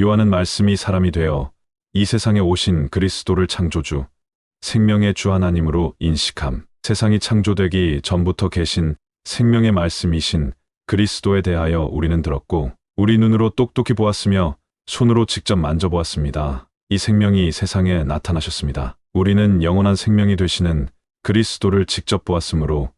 요한은 말씀이 사람이 되어 이 세상에 오신 그리스도를 창조주, 생명의 주 하나님으로 인식함. 세상이 창조되기 전부터 계신 생명의 말씀이신 그리스도에 대하여 우리는 들었고, 우리 눈으로 똑똑히 보았으며 손으로 직접 만져보았습니다. 이 생명이 세상에 나타나셨습니다. 우리는 영원한 생명이 되시는 그리스도를 직접 보았으므로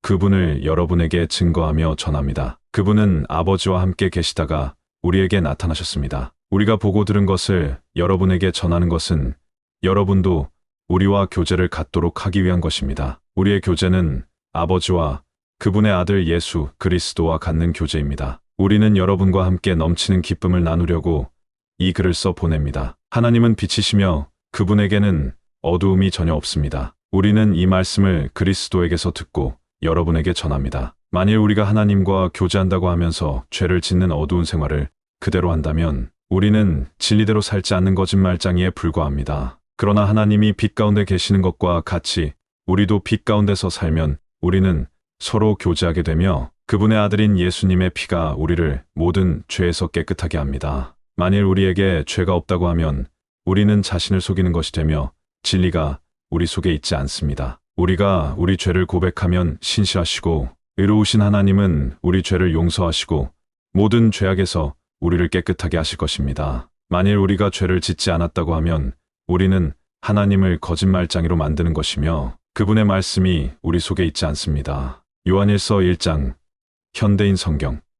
그분을 여러분에게 증거하며 전합니다. 그분은 아버지와 함께 계시다가 우리에게 나타나셨습니다. 우리가 보고 들은 것을 여러분에게 전하는 것은 여러분도 우리와 교제를 갖도록 하기 위한 것입니다. 우리의 교제는 아버지와 그분의 아들 예수 그리스도와 갖는 교제입니다. 우리는 여러분과 함께 넘치는 기쁨을 나누려고 이 글을 써 보냅니다. 하나님은 빛이시며 그분에게는 어두움이 전혀 없습니다. 우리는 이 말씀을 그리스도에게서 듣고 여러분에게 전합니다. 만일 우리가 하나님과 교제한다고 하면서 죄를 짓는 어두운 생활을 그대로 한다면 우리는 진리대로 살지 않는 거짓말장이에 불과합니다. 그러나 하나님이 빛 가운데 계시는 것과 같이 우리도 빛 가운데서 살면 우리는 서로 교제하게 되며 그분의 아들인 예수님의 피가 우리를 모든 죄에서 깨끗하게 합니다. 만일 우리에게 죄가 없다고 하면 우리는 자신을 속이는 것이 되며 진리가 우리 속에 있지 않습니다. 우리가 우리 죄를 고백하면 신실하시고 의로우신 하나님은 우리 죄를 용서하시고 모든 죄악에서 우리를 깨끗하게 하실 것입니다. 만일 우리가 죄를 짓지 않았다고 하면 우리는 하나님을 거짓말장이로 만드는 것이며 그분의 말씀이 우리 속에 있지 않습니다. 요한일서 1장 현대인 성경